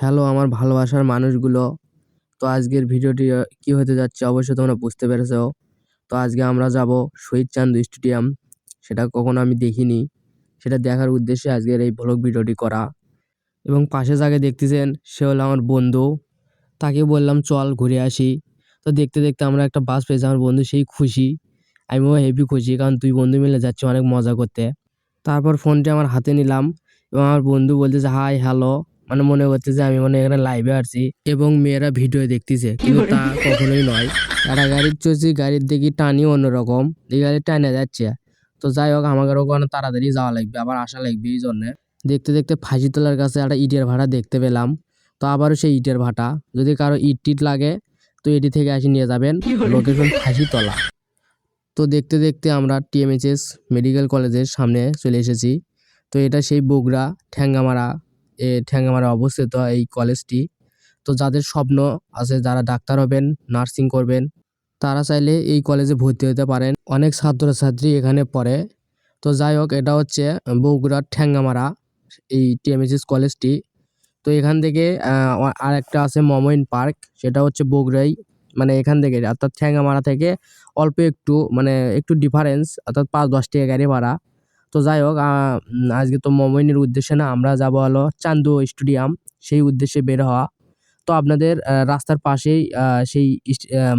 Hello, আমার ভালোবাসার মানুষগুলো। তো আজকের ভিডিওটি কি হতে যাচ্ছে অবশ্যই তোমরা বুঝতে পেরেছ। তো আজকে আমরা যাব শহীদ চান্দ স্টেডিয়াম। সেটা কখনো আমি দেখিনি। সেটা দেখার উদ্দেশ্যে আজকের এই ব্লগ ভিডিওটি করা। এবং পাশে যাকে দেখতেছেন, সে হলো আমার বন্ধু। তাকে বললাম, চল ঘুরে আসি। তো দেখতে দেখতে আমরা একটা বাস পেয়েছি, আমার বন্ধু সেই খুশি। আমিও হেভি খুশি, কারণ তুই বন্ধু মিলে যাচ্ছি অনেক মজা করতে। তারপর ফোনটি আমার হাতে নিলাম এবং আমার বন্ধু বলতেছে, হাই, হ্যালো। মানে মনে করছে যে আমি মানে এখানে লাইভে আসছি এবং মেয়েরা ভিডিও দেখতেছে। কিন্তু তা কখনোই নয়। একটা গাড়ির চলছি গাড়ির দেখি টানি অন্যরকম। এই গাড়ি টানে যাচ্ছে। তো যাই হোক আমাদের ওখানে তাড়াতাড়ি যাওয়া লাগবে আবার আসা লাগবে এই জন্যে। দেখতে দেখতে ফাঁসি তোলার কাছে একটা ইটের ভাড়া দেখতে পেলাম। তো আবারও সেই ইটের ভাটা। যদি কারও ইট টিট লাগে তো এটি থেকে আসি নিয়ে যাবেন। লোকেশন ফাঁসি তোলা। তো দেখতে দেখতে আমরা টিএমএইচএস মেডিকেল কলেজের সামনে চলে এসেছি। তো এটা সেই বগুড়া ঠ্যাঙ্গামারা এ ঠ্যাঙ্গামারা অবস্থিত এই কলেজটি। তো যাদের স্বপ্ন আছে যারা ডাক্তার হবেন, নার্সিং করবেন, তারা চাইলে এই কলেজে ভর্তি হতে পারেন। অনেক ছাত্রছাত্রী এখানে পড়ে। তো যাই হোক, এটা হচ্ছে বগুড়ার ঠ্যাঙ্গামারা এই টিএমএসএস কলেজটি। তো এখান থেকে আর একটা আছে মমইন পার্ক, সেটা হচ্ছে বগুড়াই মানে এখান থেকে, অর্থাৎ ঠ্যাঙ্গামারা থেকে অল্প একটু মানে একটু ডিফারেন্স অর্থাৎ পাঁচ দশ টাকা গাড়ি ভাড়া। তো যাই হোক আজকে তো মমইনের উদ্দেশ্যে না আমরা যাব হলো চান্দু স্টেডিয়াম, সেই উদ্দেশ্যে বের হওয়া। তো আপনাদের রাস্তার পাশেই সেই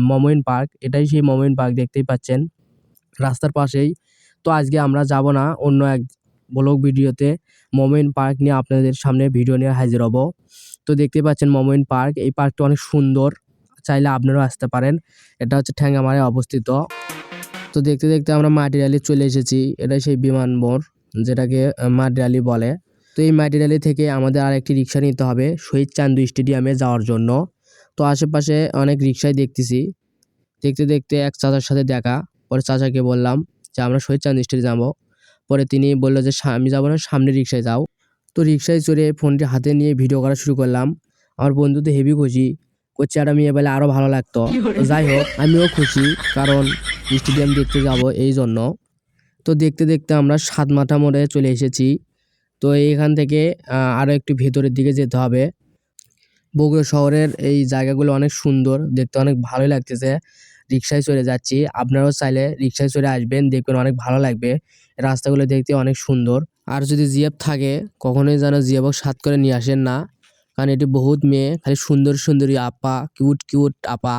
মমইন পার্ক, এটাই সেই মমইন পার্ক দেখতেই পাচ্ছেন। রাস্তার পাশেই, তো আজকে আমরা যাব না অন্য এক ব্লগ ভিডিওতে, মমইন পার্ক নিয়ে আপনাদের সামনে ভিডিও নিয়ে হাজির হব। তো দেখতে পাচ্ছেন মমইন পার্ক, এই পার্কটা অনেক সুন্দর, চাইলে আপনারাও আসতে পারেন। এটা হচ্ছে ঠ্যাঙ্গামারায় অবস্থিত। তো দেখতে দেখতে আমরা মাটি র্যালি চলে এসেছি। এটা সেই বিমান মোড় যেটাকে আহ, মাটি র্যালি বলে। তো এই মাটি র্যালি থেকে আমাদের আর একটি রিক্সা নিতে হবে শহীদ চান্দু স্টেডিয়ামে যাওয়ার জন্য। তো আশেপাশে অনেক রিক্সাই দেখতেছি। দেখতে দেখতে এক চাচার সাথে দেখা। পরে চাচাকে বললাম যে আমরা শহীদ চান্দু স্টেডিয়াম যাব। পরে তিনি বলল যে আমি যাব না সামনে রিক্সায় যাও। তো রিক্সায় চড়ে ফোনটি হাতে নিয়ে ভিডিও করা শুরু করলাম। আমার বন্ধু তো হেভি খুশি। করছে আর আমি এবেলে আরও ভালো লাগতো। যাই হোক আমিও খুশি কারণ স্টেডিয়াম দেখতে যাব এই জন্য। তো দেখতে দেখতে আমরা সাতমাথা মোড়ে চলে এসেছি। তো এইখান থেকে আরও একটু ভেতরের দিকে যেতে হবে। বগুড়া শহরের এই জায়গাগুলো অনেক সুন্দর দেখতে অনেক ভালোই লাগতেছে। রিক্সায় চলে যাচ্ছি। আপনারাও চাইলে রিক্সায় চলে আসবেন দেখবেন অনেক ভালো লাগবে। রাস্তাগুলো দেখতে অনেক সুন্দর। আর যদি জিএফ থাকে কখনোই যেন জিএফও সাত করে নিয়ে আসেন না। কারণ এটি বহুত মেয়ে, খালি সুন্দর সুন্দরী আপা কিউট কিউট আপা।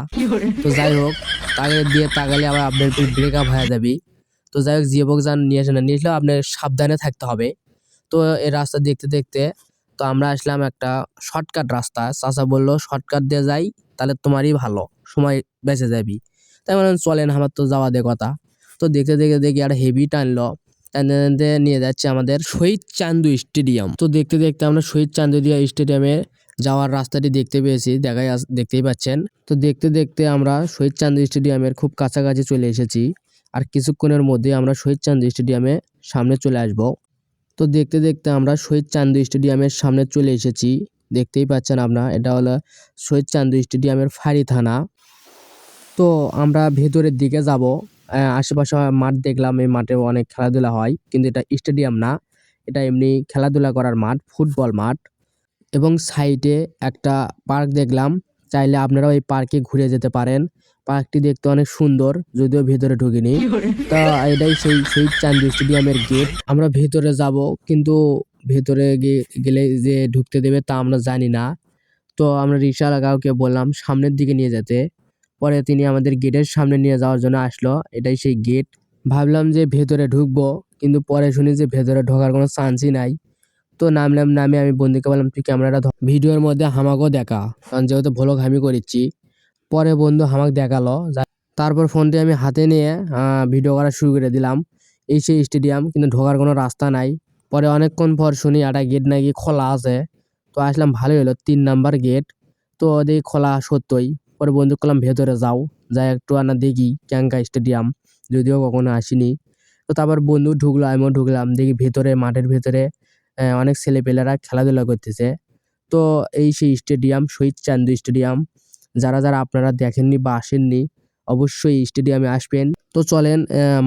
তো যাই হোক, তাকে দিয়ে তাকালে আবার আপনার ব্রেকআপ হয়ে যাবে। তো যাই হোক জিএফক যান নিয়ে আসে না, নিয়ে আপনার সাবধানে থাকতে হবে। তো এই রাস্তা দেখতে দেখতে, তো আমরা আসলাম একটা শর্টকাট রাস্তা। চাচা বলল শর্টকাট দিয়ে যাই, তাহলে তোমারই ভালো, সময় বেঁচে যাবি। তাই বললাম চলেন, আমার তো যাওয়া দে কথা। তো দেখতে দেখতে দেখি একটা হেভি টানলো। নিয়ে যাচ্ছে আমাদের শহীদ চান্দু স্টেডিয়াম। তো দেখতে দেখতে আমরা শহীদ চান্দুদিয়া স্টেডিয়ামে যাওয়ার রাস্তাটি দেখতে পেয়েছি, দেখাই দেখতেই পাচ্ছেন। তো দেখতে দেখতে আমরা শহীদ চান্দু স্টেডিয়ামের খুব কাছাকাছি চলে এসেছি। আর কিছুক্ষণের মধ্যে আমরা শহীদ চান্দু স্টেডিয়ামে সামনে চলে আসব। তো দেখতে দেখতে আমরা শহীদ চান্দু স্টেডিয়ামের সামনে চলে এসেছি। দেখতেই পাচ্ছেন আপনারা, এটা হলো শহীদ চান্দু স্টেডিয়ামের ফাঁড়ি থানা। তো আমরা ভেতরের দিকে যাব। আশেপাশে মাঠ দেখলাম এই মাঠে অনেক খেলাধুলা হয় কিন্তু এটা স্টেডিয়াম না। এটা এমনি খেলাধুলা করার মাঠ ফুটবল মাঠ। এবং সাইডে একটা পার্ক দেখলাম চাইলে আপনারাও এই পার্কে ঘুরে যেতে পারেন। পার্কটি দেখতে অনেক সুন্দর যদিও ভেতরে ঢুকিনি। তা এটাই সেই সেই চান্দু স্টেডিয়ামের গেট। আমরা ভেতরে যাব কিন্তু ভেতরে গেলে যে ঢুকতে দেবে তা আমরা জানি না। তো আমরা রিক্সাওয়ালা কাউকে বললাম সামনের দিকে নিয়ে যেতে। পরে তিনি আমাদের গেটের সামনে নিয়ে যাওয়ার জন্য আসলো। এটাই সেই গেট। ভাবলাম যে ভেতরে ঢুকবো, কিন্তু পরে শুনি যে ভেতরে ঢোকার কোনো চান্সই নাই। তো নামলাম, নামে আমি বন্ধুকে বললাম, তুই ক্যামেরাটা ভিডিওর মধ্যে হামাকও দেখা। কারণ যেহেতু ভ্লগ আমি করেছি, পরে বন্ধু হামাক দেখাল। তারপর ফোনটি আমি হাতে নিয়ে ভিডিও করা শুরু করে দিলাম। এই সেই স্টেডিয়াম কিন্তু ঢোকার কোনো রাস্তা নাই। পরে অনেকক্ষণ পর শুনি একটা গেট নাকি খোলা আছে? তো আসলাম, ভালোই হলো, তিন নাম্বার গেট। তো দেখি খোলা সত্যই। পরে বন্ধু করলাম, ভেতরে যাও। যাই একটু আনা দেখি ক্যাঙ্কা স্টেডিয়াম যদিও কখনো আসিনি। তো তারপর বন্ধু ঢুকলো, আমিও ঢুকলাম। দেখি ভেতরে, মাঠের ভেতরে অনেক ছেলেপেলেরা খেলাধুলা করতেছে। তো এই সেই স্টেডিয়াম শহীদ চান্দু স্টেডিয়াম যারা যারা আপনারা দেখেননি বা আসেননি, অবশ্যই স্টেডিয়ামে আসবেন। তো চলেন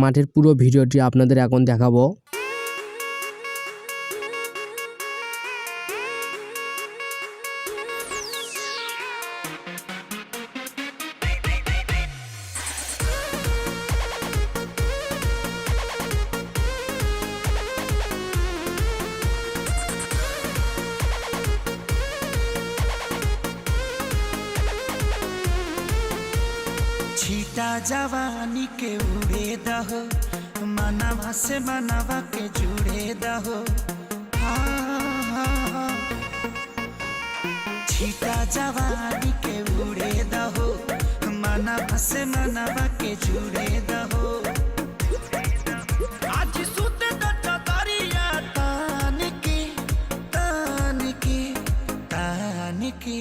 মাঠের পুরো ভিডিওটি আপনাদের এখন দেখাবো। छीटा जवानी के उड़े दहो, मनवा से मनवा के जुड़े दहो। छीटा जवानी के उड़े दहो, मनवा से मनवा के जुड़े दहो। आज सुत द तान के तान के तान के।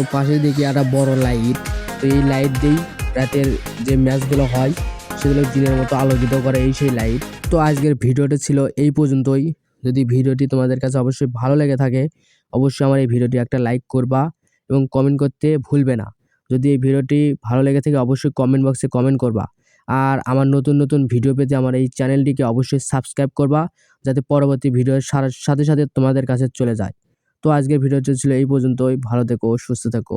তো পাশে দেখি একটা বড় লাইট তো এই লাইট দিয়েই রাতের যে ম্যাচগুলো হয়, সেগুলো দিনের মতো আলোকিত করে এই সেই লাইট তো আজকের ভিডিওটা ছিল এই পর্যন্তই। যদি ভিডিওটি তোমাদের কাছে অবশ্যই ভালো লেগে থাকে, অবশ্যই আমার এই ভিডিওটি একটা লাইক করবা এবং কমেন্ট করতে ভুলবে না। যদি এই ভিডিওটি ভালো লেগে থাকে, অবশ্যই কমেন্ট বক্সে কমেন্ট করবা। আর আমার নতুন নতুন ভিডিও পেতে আমার এই চ্যানেলটিকে অবশ্যই সাবস্ক্রাইব করবা, যাতে পরবর্তী ভিডিওর সাথে সাথে তোমাদের কাছে চলে যায়। তো আজকের ভিডিওটি ছিল এই পর্যন্তই। ভালো থেকো সুস্থ থেকো।